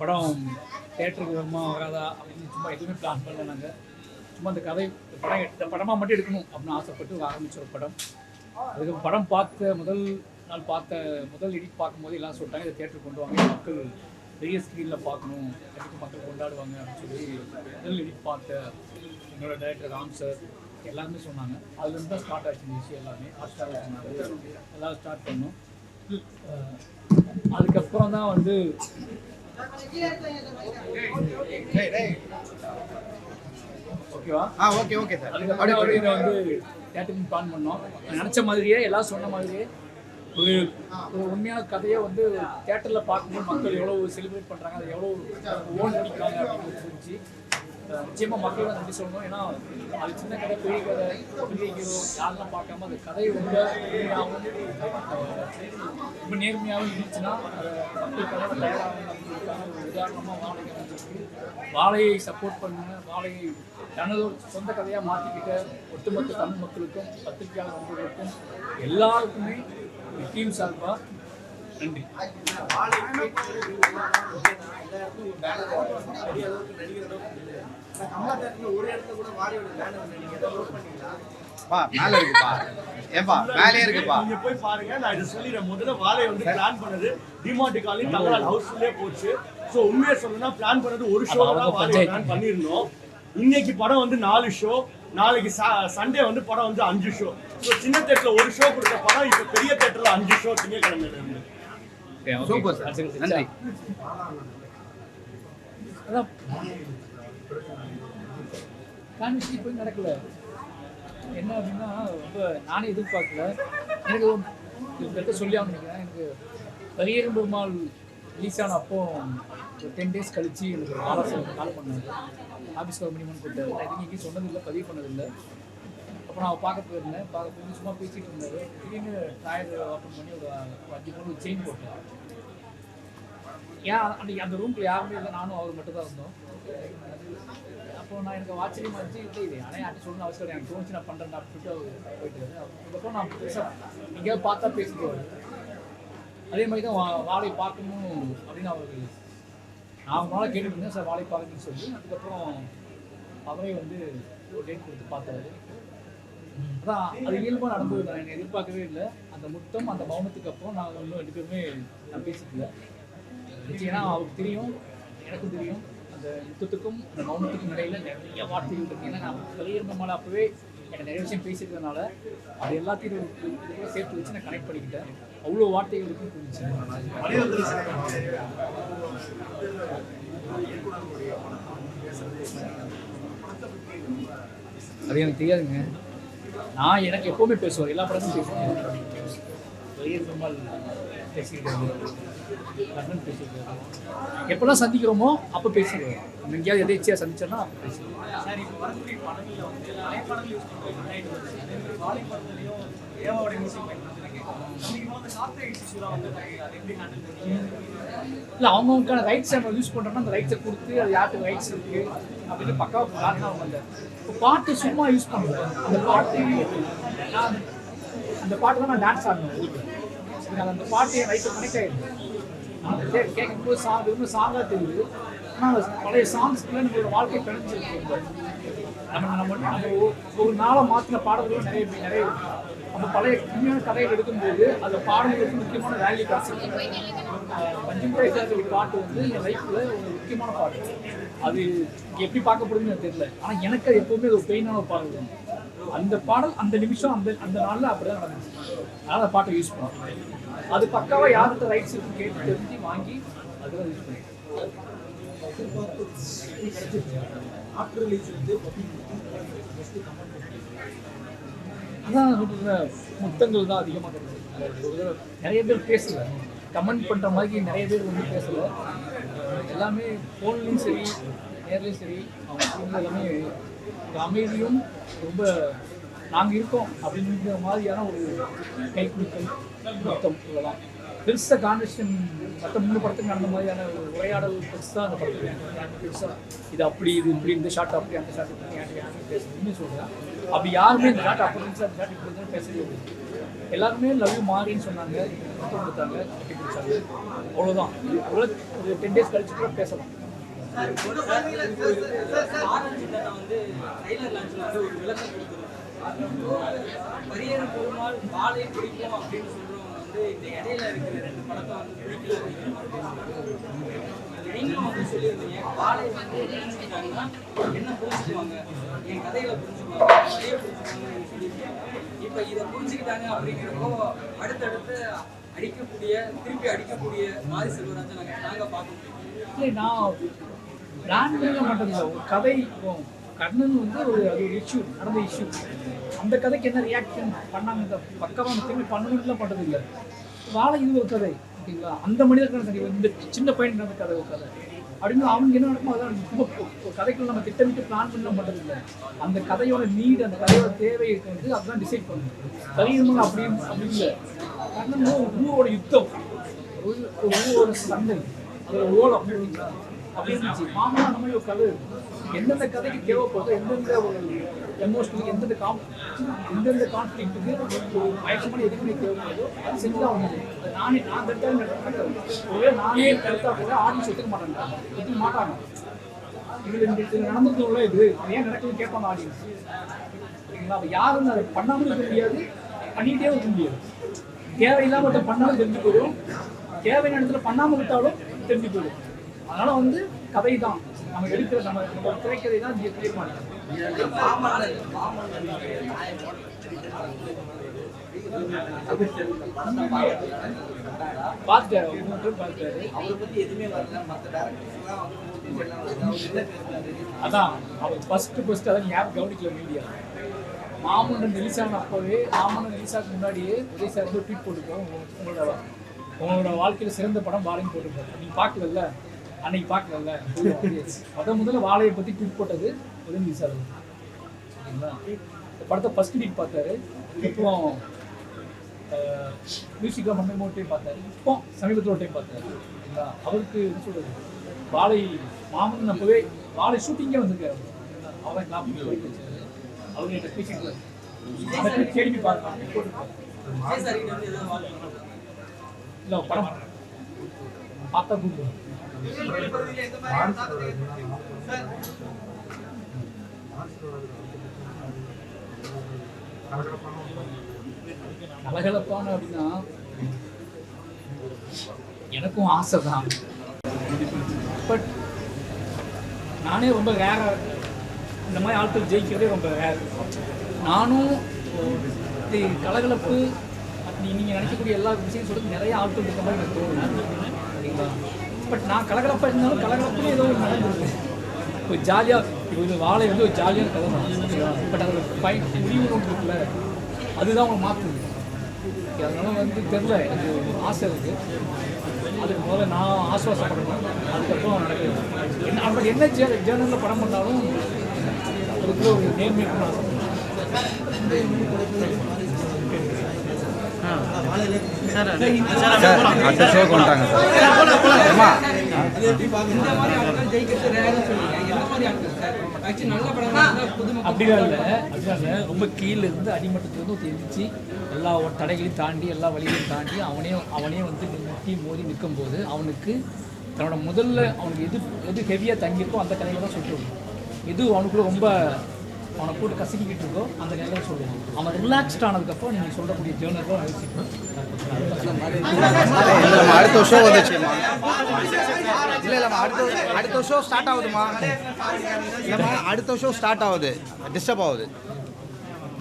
படம் தேட்டருக்கு வருமா வராதா அப்படின்னு சும்மா எதுவுமே பிளான் பண்ணல நாங்கள் சும்மா அந்த கதை படம் இந்த படமாக மட்டும் எடுக்கணும் அப்படின்னு ஆசைப்பட்டு ஆரம்பிச்ச ஒரு படம். அதுக்கு படம் பார்த்த முதல் நாள் பார்த்த முதல் எடிட் பார்க்கும்போது எல்லாம் சொல்லிட்டாங்க இதை தேட்டருக்கு கொண்டு வாங்க. மக்கள் பெரிய ஸ்க்ரீனில் பார்க்கணும். கண்டிப்பாக மக்கள் கொண்டாடுவாங்க. அப்படின்னு சொல்லி முதல் எடிட் பார்த்த என்னோட டைரக்டர் ராம் சார் எல்லாருமே சொன்னாங்க. அதுலேருந்து தான் ஸ்டார்ட் ஆச்சு இந்த விஷயம் எல்லாமே. ஹாட் ஸ்டார் எல்லாம் ஸ்டார்ட் பண்ணோம். அதுக்கப்புறம் தான் வந்து ஓகேவா ஆ ஓகே ஓகே சார் அதுக்கப்புறம் வந்து தேட்டருக்கு பிளான் பண்ணோம். நினச்ச மாதிரியே எல்லாம் சொன்ன மாதிரியே ஒரு ஒரு உண்மையான கதையை வந்து தேட்டரில் பார்க்கும்போது மக்கள் எவ்வளோ செலிப்ரேட் பண்ணுறாங்க அதை எவ்வளோ ஓன் பண்ணிக்கிறாங்க அப்படின்னு தெரிஞ்சு நிச்சயமாக மக்களை மக்கள் நன்றி சொல்லணும். ஏன்னா அது சின்ன கதை பெரிய கதை பெரிய ஹீரோ யாரெல்லாம் பார்க்காம அந்த கதை ரொம்ப உண்மையாகவும் ரொம்ப நேர்மையாகவும் இருந்துச்சுன்னா அதை மக்களுக்காக தயாராகும் ஒரு உதாரணமாக வாழைக்கு அமைஞ்சிருக்கு. வாழையை சப்போர்ட் பண்ணுங்க வாழையை தனது சொந்த கதையாக மாற்றிக்கிட்ட ஒட்டுமொத்த தமிழ் மக்களுக்கும் பத்திரிகையாளர் நண்பர்களுக்கும் எல்லாருக்குமே டீம் சார்பாக நன்றி. பா மேல இருக்குப்பா. ஏன்பா மேலே இருக்குப்பா. நீங்க போய் பாருங்க நான் இதை சொல்லிடுறேன். முதல்ல வாழை வந்து பிளான் பண்ணது டிமார்ட் காலனி தங்கலால் ஹவுஸ்லயே போச்சு. சோ உண்மையை சொல்லணும்னா பிளான் பண்ணது ஒரு ஷோ தான் பிளான் பண்ணியிருந்தோம். இன்னைக்கு படம் வந்து நாலு ஷோ நாளைக்கு சண்டே வந்து படம் வந்து அஞ்சு ஷோ ஸோ சின்ன தேட்டர்ல ஒரு ஷோ கொடுத்த படம் இப்போ பெரிய தேட்டர்ல அஞ்சு ஷோ திங்கக்கிழமையில இருந்து. சூப்பர் சார் நன்றி. அதான். கான்வெர்சேஷன் போய் நடக்கல. என்ன அப்படின்னா ரொம்ப நானே எதிர்பார்க்கல. எனக்கு கிட்ட சொல்லி நினைக்கிறேன். எனக்கு பரியரும் பெருமாள் ரிலீஸ் ஆன அப்போ ஒரு டென் டேஸ் கழிச்சு எனக்கு ஆலோசனை கால் பண்ணாரு. ஆஃபீஸ் வர முடியுமான்னு கூப்பிட்டாரு ஐ திங்க் எங்கேயும் சொன்னதில்லை பதிவு பண்ணதில்லை. அப்போ நான் பார்க்க போயிருந்தேன் பார்க்க போய் சும்மா பேசிட்டு இருந்தாரு. திடீர்னு டயர் ஓப்பன் பண்ணி ஒரு அஞ்சு பவுன் செயின் போட்டேன் ஏன் அன்றைக்கி அந்த ரூமில் யாருமே இல்லை. நானும் அவர் மட்டும் தான் இருந்தோம். அப்போ நான் எனக்கு ஆச்சரியமா இருந்துச்சு. இல்லை இது ஆனால் யார்ட்டு சொல்லணும் அவசியம் எனக்கு தோணுச்சு நான் பண்ணுறேன் அப்படின்ட்டு அவர் போயிட்டு அதுக்கப்புறம் நான் பேச எங்கேயாவது பார்த்தா பேசிட்டு அதே மாதிரி தான் வா- பார்க்கணும் அப்படின்னு அவருக்கு நான் ரொம்ப நாளாக கேட்டுட்டு சார் வாழை பார்க்கணும்னு சொல்லி. அதுக்கப்புறம் அவரே வந்து ஒரு டேட் கொடுத்து பார்த்தாரு. அதான் அது இயல்பாக நடந்தது நான் என்னை எதிர்பார்க்கவே இல்லை. அந்த முத்தம் அந்த மௌனத்துக்கு அப்புறம் நாங்கள் இன்னும் ரெண்டு பேருமே நான் பேசிக்கல. ஏன்னா அவருக்கு தெரியும் எனக்கும் தெரியும். அந்த முத்தத்துக்கும் அந்த மௌனத்துக்கும் இடையில நிறைய வார்த்தைகள் இருக்கு. ஏன்னா நான் வெளியிருந்தமால அப்பவே எனக்கு நிறைய விஷயம் பேசியிருக்கனால அது எல்லாத்தையும் சேர்த்து வச்சு நான் கனெக்ட் பண்ணிக்கிட்டேன். அவ்வளோ வார்த்தைகள் இருக்கும் புரிஞ்சு அது எனக்கு தெரியாதுங்க. நான் எனக்கு எப்பவுமே பேசுவேன் எல்லா படத்தையும் பேசுவேன் பெருமாள் பேசியிருக்காரு கண்ணன் பேசியிருக்காரு எப்பெல்லாம் சந்திக்கிறோமோ அப்போ பேசிடுவோம். எங்கேயாவது எதேச்சியாக சந்திச்சோன்னா அப்போ சார் இப்போ வரக்கூடிய படங்கள்ல வந்து நிறைய படங்கள் யூஸ் படத்துலையும் ஏவாவோட மியூசிக் பண்ணீங்க இல்லை அவங்கவுங்களுக்கான ரைட்ஸ் நம்ம யூஸ் பண்ணுறோம்னா அந்த ரைட்ஸை கொடுத்து அது யாருக்கு ரைட்ஸ் இருக்கு அப்படின்னு பக்காவாக பிளான் அந்த இப்போ பாட்டு சும்மா யூஸ் பண்ணுறேன் அந்த பாட்டு அந்த பாட்டு தான் நான் டான்ஸ் ஆடணும். எனக்கு அந்த பாட்டு என் ரைட்டை கனெக்ட் ஆகிடுது அந்த கே- கேட்கும்போது சாங் வெறும் சாங்காக தெரியுது. ஆனால் பழைய சாங்ஸ்க்குள்ள நம்மளோட வாழ்க்கை பிணைஞ்சிருக்கு நம்ம நம்ம நம்ம ஒ- ஒரு நாளை மாற்றின பாடல்களும் நிறைய நிறைய நம்ம பழைய உண்மையான கதைகள் எடுக்கும்போது அந்த பாடல்களுக்கு முக்கியமான வேல்யூ காசு பஞ்சமுறை ஒரு பாட்டு வந்து என் லைஃப்பில் ஒரு முக்கியமான பாட்டு. அது எப்படி பார்க்கப்படுதுன்னு எனக்கு தெரியல. ஆனால் எனக்கு அது எப்போவுமே ஒரு பெயினான ஒரு பாடல் தான். அந்த பாடல் அந்த நிமிஷம் அந்த அந்த நாளில் அப்படி தான் நடந்துச்சு. அதனால் அந்த பாட்டை யூஸ் பண்ணுவோம் அது பக்காவா யார்கிட்ட ரைட்ஸ் இருக்கு கேட்டு தெரிஞ்சு வாங்கி அதுதான் யூஸ் பண்ணிருக்கேன் அதான் முத்தங்கள் தான் அதிகமாக கிடைச்சது நிறைய பேர் பேசல. கமெண்ட் பண்ற மாதிரி நிறைய பேர் வந்து பேசல. எல்லாமே ஃபோன்லையும் சரி நேர்லையும் சரி அவங்க எல்லாமே அமைதியும் ரொம்ப நாங்கள் இருக்கோம் அப்படிங்கிற மாதிரியான ஒரு கைக்குலுக்கல் முத்தம் இதெல்லாம் பெருசாக கான்வெர்ஷன் மற்ற மூணு படத்துக்கு நடந்த மாதிரியான ஒரு உரையாடல் பெருசாக அந்த படத்துக்கு பெருசாக இது அப்படி இது இப்படி இந்த ஷாட் அப்படி அந்த ஷாட் இப்படி பேசணும்னு சொல்கிறேன் அப்படி யாருமே இந்த ஷாட் அப்படி இருந்துச்சு அந்த ஷாட் இப்படி இருந்தாலும் பேசவே எல்லாருமே லவ் மாறின்னு சொன்னாங்க மொத்தம் கொடுத்தாங்க கட்டி பிடிச்சாங்க அவ்வளோதான் அவ்வளோ ஒரு டென் டேஸ் கழிச்சு கூட பேசலாம் வந்து ட்ரைலர் லான்ச்ல பரியர் பெருமாள் வாழை பிடிக்கும் அப்படின்னு சொல்றவங்க வந்து இந்த இடையில இருக்கிற ரெண்டு படத்தை வந்து பிடிக்கல அப்படிங்கிற மாதிரி நீங்களும் வந்து சொல்லியிருந்தீங்க வாழை வந்து புரிஞ்சுக்கிட்டாங்கன்னா என்ன புரிஞ்சுக்குவாங்க? என் கதையில புரிஞ்சுக்குவாங்க. கதையை புரிஞ்சுக்குவாங்கன்னு சொல்லியிருக்காங்க. இப்போ இதை புரிஞ்சுக்கிட்டாங்க அப்படிங்கிறப்போ அடுத்தடுத்து அடிக்கக்கூடிய திருப்பி அடிக்கக்கூடிய மாரி செல்வராஜை நாங்கள் நாங்கள் பார்க்க முடியும் இல்லை நான் பிளான் பண்ண மாட்டேங்க ஒரு கதை இப்போ கர்ணன் வந்து ஒரு அது ஒரு இஷ்யூ நடந்த இஷ்யூ அந்த கதைக்கு என்ன ரியாக்ஷன் பண்ணாங்க? இந்த பக்கமாக திரும்பி பண்ணணும்லாம் பண்ணுறது இல்லை. வாழை இது ஒரு கதை ஓகேங்களா? அந்த மனிதர்கள் சரி இந்த சின்ன பையன் நடந்த கதை ஒரு கதை. அப்படின்னு அவங்க என்ன நடக்குமோ அதான் ரொம்ப ஒரு- கதைக்குள்ள நம்ம திட்டமிட்டு பிளான் பண்ண பண்ணுறது இல்லை. அந்த கதையோட நீட் அந்த கதையோட தேவை வந்து அதுதான் டிசைட் பண்ணும் கரியர்கள் அப்படின்னு அப்படி இல்லை. காரணம் ஊரோட யுத்தம். ஒரு ஒரு ஊரோட சண்டை அதோட ஒரு ஓலம் அப்படிங்களா அப்படின்னு மாமா அந்த மாதிரி ஒரு கதை எந்தெந்த கதைக்கு தேவைப்படுதோ எந்தெந்த ஒரு எமோஷனல் எந்தெந்த காம் எந்தெந்த கான்ஃப்ளிக்ட்டுக்கு பயக்கமான மயக்கமான எதுவுமே தேவைப்படுதோ அது செஞ்சு வந்து நானே நான் தடுத்தாலும் நடக்கிறது நானே தடுத்தா கூட ஆடியன்ஸ் ஒத்துக்க மாட்டாங்க. ஒத்துக்க மாட்டாங்க. இதில் இந்த இது இது. ஏன் நடக்குதுன்னு கேட்பாங்க ஆடியன்ஸ் சரிங்களா? அப்போ யாரும் அதை பண்ணாமல் இருக்க முடியாது பண்ணிகிட்டே இருக்க முடியாது. தேவையில்லாமல் பண்ணாலும் தெரிஞ்சு போயிடும். தேவையான இடத்துல பண்ணாமல் விட்டாலும் தெரிஞ்சு போயிடும். அதனால வந்து கதை தான் நம்ம எடுக்கிற நம்ம நம்ம திரைக்கதை தான் இங்கே தீர்மானிக்கும் பார்த்துட்டாரு மூணு பேர் பார்த்துட்டாரு. அவரை பத்தி எதுவுமே அதான் அவர் ஃபர்ஸ்ட் ஃபர்ஸ்ட் அதான் யார் கவனிக்கல மீடியா மாமன்னன் எலிசான் அப்போவே மாமன்னன் எலிசாக்கு முன்னாடியே உதய் சார் வந்து ட்வீட் போட்டுருக்கோம் உங்களோட உங்களோட வாழ்க்கையில் சிறந்த படம் வாழைன்னு போட்டுருக்கோம் நீங்கள் பார்க்கலல்ல அன்னைக்கு பார்க்கலல்ல முத முதல்ல வாழையை பற்றி ட்வீட் போட்டது உதயநிதி சார் சரிங்களா? இந்த படத்தை ஃபர்ஸ்ட் ட்வீட் பார்த்தாரு. இப்போ மியூசிக்கில் மண்ணை டைம் பார்த்தாரு. இப்போ சமீபத்தில் ஒரு டைம் பார்த்தாரு. சரிங்களா? அவருக்கு என்ன சொல்றது? வாழை மாமன் அப்பவே வாழை ஷூட்டிங்கே வந்திருக்காரு. அவரை காப்பி போயிட்டு வச்சாரு. அவங்க கிட்ட பேசிட்டு கேள்வி பார்க்கலாம். இல்லை படம். பார்த்தா கூப்பிடுவோம் கலகலப்பான அப்படின்னா எனக்கும் ஆசை தான் பட் நானே ரொம்ப ரேராக இந்த மாதிரி ஆட்கள் ஜெயிக்கிறதே ரொம்ப ரேர் நானும் இது கலகலப்பு அப்படி நீங்கள் நினைக்கக்கூடிய எல்லா விஷயம் சொல்லிட்டு நிறைய ஆட்கள் இருக்க மாதிரி எனக்கு தோணும் சரிங்களா பட் நான் கலகலப்பாக இருந்தாலும் கலகலப்புலேயே ஏதோ ஒரு நடந்துருக்கு ஒரு ஜாலியாக இது வாழை வந்து ஒரு ஜாலியாக கதை தான் பட் அதில் பயன் முடிவு ஒன்று இருக்குல்ல அதுதான் அவங்க மாற்றுது அதனால வந்து தெரில எனக்கு ஆசை இருக்குது அதுக்கு முதல்ல நான் ஆசுவாசப்படணும் அதுக்கப்புறம் நடக்குது என்ன அப்படி என்ன ஜே ஜேர்னலில் படம் பண்ணாலும் அதுக்குள்ள ஒரு நேர்மை சார் அடுத்த சார் அம்மா அப்படிலாம் இல்லை அப்படிலாம் இல்லை ரொம்ப கீழே இருந்து அடிமட்டத்துலேருந்து எல்லா தடைகளையும் தாண்டி எல்லா வழிகளையும் தாண்டி அவனே அவனே வந்து முட்டி மோதி நிற்கும்போது அவனுக்கு தன்னோட முதல்ல அவனுக்கு எது எது ஹெவியாக தங்கியிருக்கோ அந்த கதையில தான் சொல்லிட்டு எது அவனுக்குள்ள ரொம்ப அவனை போட்டு கசக்கிக்கிட்டு இருக்கோ அந்த நேரம் தான் அவன் ரிலாக்ஸ்ட் ஆனதுக்கப்புறம் நீங்கள் சொல்லக்கூடிய ஜேர்னல் தான் இல்ல, அடுத்த வருஷம் வந்துச்சுமா? இல்லை இல்லம்மா அடுத்த அடுத்த வருஷம் ஸ்டார்ட் ஆகுதுமா? இல்லைம்மா அடுத்த வருஷம் ஸ்டார்ட் ஆகுது டிஸ்டர்ப் ஆகுது.